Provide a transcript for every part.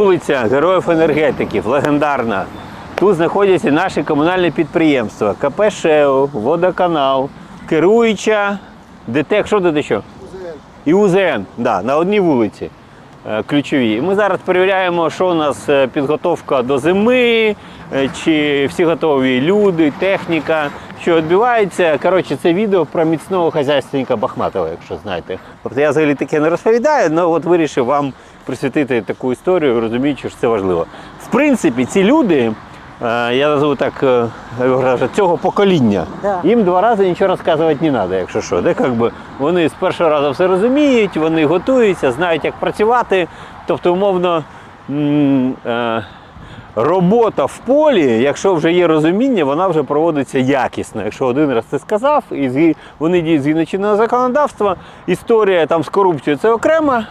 Вулиця Героїв енергетиків, легендарна. Тут знаходяться наші комунальні підприємства, КП ШЕО, Водоканал, керуюча, ДТЕК, що тут ще? І УЗН, да, на одній вулиці е, ключові. І Ми зараз перевіряємо, що у нас е, підготовка до зими, е, чи всі готові люди, техніка, що відбувається. Коротше, це відео про міцного хазяйственника Бахматова, якщо знаєте. Тобто я взагалі таке не розповідаю, але от вирішив вам присвятити таку історію, розуміючи, що це важливо. В принципі, ці люди. е, Я назву так е, цього покоління. Їм два рази нічого розказувати не треба, якщо що. Де, как би, вони з першого разу все розуміють, вони готуються, знають, як працювати. Тобто, умовно, е, робота в полі, якщо вже є розуміння, вона вже проводиться якісно. Якщо один раз це сказав, і вони діють згідно чинного законодавства, історія там з корупцією це окрема.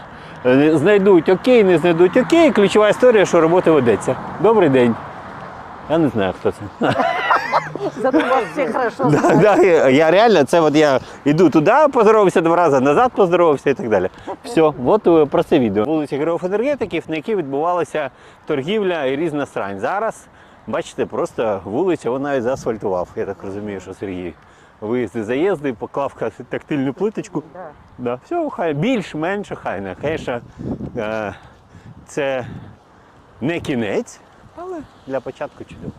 Е, Знайдуть окей, не знайдуть окей. Ключова історія, що робота ведеться. Добрий день. Я не знаю, хто це. Зато вас все хорошо Да, да, я, я реально, це от я йду туди, поздоровався два рази, назад поздоровався і так далі. Все, от е, про це відео. Вулиця Героїв енергетиків, на якій відбувалася торгівля і різна срань. Зараз, бачите, просто вулиця, вона навіть заасфальтував. Я так розумію, що Сергій виїзди, заїзди, поклав тактильну плиточку. Да. Да, все, хай більш-менше хай не. Звісно, е, це не кінець, але для початку чудово.